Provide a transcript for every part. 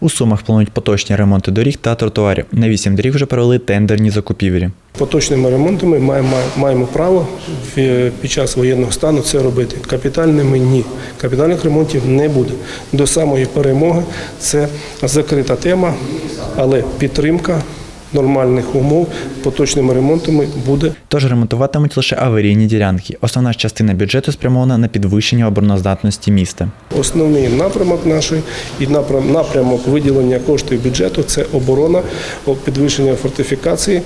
У Сумах планують поточні ремонти доріг та тротуарів. На вісім доріг вже провели тендерні закупівлі. Поточними ремонтами маємо, маємо право в- під час воєнного стану це робити. Капітальними ні. Капітальних ремонтів не буде. До самої перемоги це закрита тема, але підтримка нормальних умов поточними ремонтами буде Тож ремонтуватимуть лише аварійні ділянки. Основна частина бюджету спрямована на підвищення обороноздатності міста. Основний напрямок нашої і напрямок виділення коштів бюджету це оборона, підвищення фортифікації,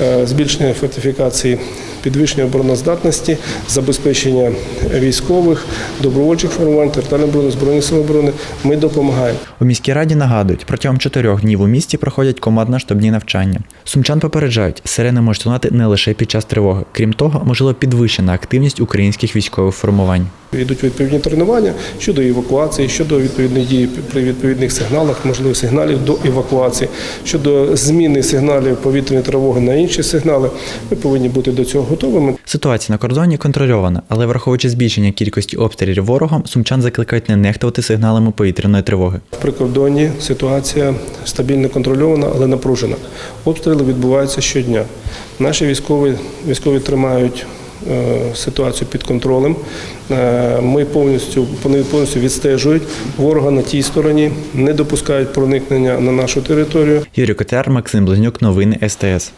е, збільшення фортифікації, підвищення обороноздатності, забезпечення військових, добровольчих формувань, територіальної оборони, збройних сил оборони. Ми допомагаємо. У міській раді нагадують, протягом чотирьох днів у місті проходять командно-штабні навчання. Сумчан попереджають, сирени можуть лунати не лише під час тривоги. Крім того, можливо підвищена активність українських військових формувань. Йдуть відповідні тренування щодо евакуації, щодо відповідної дії при відповідних сигналах, можливо, сигналів до евакуації, щодо зміни сигналів повітряної тривоги на інші сигнали. Ми повинні бути до цього готовими. Ситуація на кордоні контрольована, але враховуючи збільшення кількості обстрілів ворогом, сумчан закликають не нехтувати сигналами повітряної тривоги. В прикордонні ситуація стабільно контрольована, але напружена. Обстріли відбуваються щодня. Наші військові, військові тримають е, ситуацію під контролем. Е, Ми повністю вони повністю відстежують ворога на тій стороні, не допускають проникнення на нашу територію. Юрій Котяр, Максим Близнюк, новини СТС.